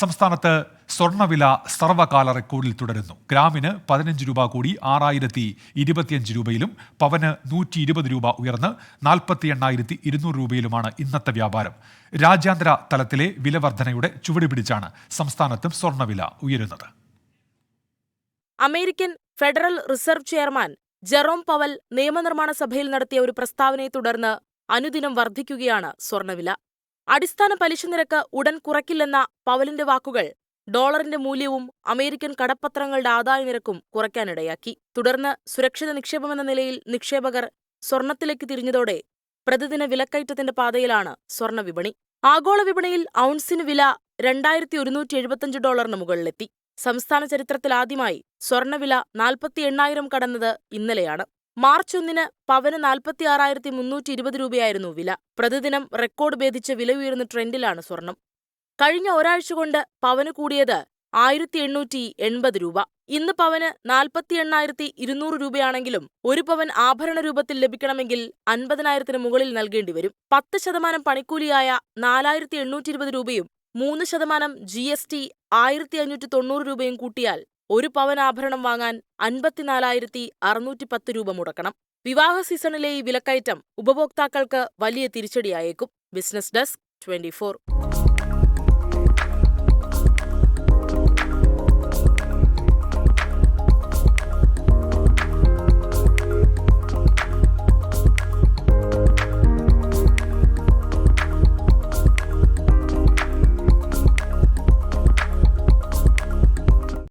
സംസ്ഥാനത്ത് സ്വർണവില സർവകാല റെക്കോർഡിൽ തുടരുന്നു. ഗ്രാമിന് പതിനഞ്ച് രൂപ കൂടി ആറായിരത്തി ഇരുപത്തിയഞ്ച് രൂപയിലും പവന് നൂറ്റി ഇരുപത് രൂപ ഉയർന്ന് നാൽപ്പത്തി എണ്ണായിരത്തി ഇരുന്നൂറ് രൂപയിലുമാണ് ഇന്നത്തെ വ്യാപാരം. രാജ്യാന്തര തലത്തിലെ വിലവർധനയുടെ ചുവടുപിടിച്ചാണ് സംസ്ഥാനത്തും സ്വർണവില ഉയരുന്നത്. American federal reserve chairman Jerome Powell നിയമനിർമ്മാണ സഭയിൽ നടത്തിയ ഒരു പ്രസ്താവനയെ തുടർന്ന് അനുദിനം വർദ്ധിക്കുകയാണ് സ്വർണവില അടിസ്ഥാന പലിശ നിരക്ക് ഉടൻ കുറയ്ക്കില്ലെന്ന പവലിന്റെ വാക്കുകൾ ഡോളറിന്റെ മൂല്യവും അമേരിക്കൻ കടപ്പത്രങ്ങളുടെ ആദായ നിരക്കും കുറയ്ക്കാനിടയാക്കി. തുടർന്ന് സുരക്ഷിത നിക്ഷേപമെന്ന നിലയിൽ നിക്ഷേപകർ സ്വർണത്തിലേക്ക് തിരിഞ്ഞതോടെ പ്രതിദിന വിലക്കയറ്റത്തിന്റെ പാതയിലാണ് സ്വർണ വിപണി. ആഗോള വിപണിയിൽ ഔൺസിന് വില രണ്ടായിരത്തി ഒരുന്നൂറ്റി എഴുപത്തിയഞ്ച് ഡോളറിന് മുകളിലെത്തി. സംസ്ഥാന ചരിത്രത്തിലാദ്യമായി സ്വർണവില നാൽപ്പത്തി എണ്ണായിരം കടന്നത് ഇന്നലെയാണ്. മാർച്ച് ഒന്നിന് പവന് നാൽപ്പത്തി ആറായിരത്തി മുന്നൂറ്റി ഇരുപത് രൂപയായിരുന്നു വില. പ്രതിദിനം റെക്കോർഡ് ഭേദിച്ച വിലയുയരുന്ന ട്രെൻഡിലാണ് സ്വർണം. കഴിഞ്ഞ ഒരാഴ്ച കൊണ്ട് പവന് കൂടിയത് ആയിരത്തി എണ്ണൂറ്റി എൺപത് രൂപ. ഇന്ന് പവന് നാൽപ്പത്തി എണ്ണായിരത്തി ഇരുന്നൂറ് രൂപയാണെങ്കിലും ഒരു പവൻ ആഭരണ രൂപത്തിൽ ലഭിക്കണമെങ്കിൽ അൻപതിനായിരത്തിന് മുകളിൽ നൽകേണ്ടി വരും. പത്ത് ശതമാനം പണിക്കൂലിയായ നാലായിരത്തി എണ്ണൂറ്റി ഇരുപത് രൂപയും മൂന്ന് ശതമാനം ജി എസ് ടി ആയിരത്തി അഞ്ഞൂറ്റി തൊണ്ണൂറ് രൂപയും കൂട്ടിയാൽ ഒരു പവൻ ആഭരണം വാങ്ങാൻ അൻപത്തിനാലായിരത്തി അറുന്നൂറ്റി പത്ത് രൂപ മുടക്കണം. വിവാഹ സീസണിലെ ഈ വിലക്കയറ്റം ഉപഭോക്താക്കൾക്ക് വലിയ തിരിച്ചടിയായേക്കും. Business desk twenty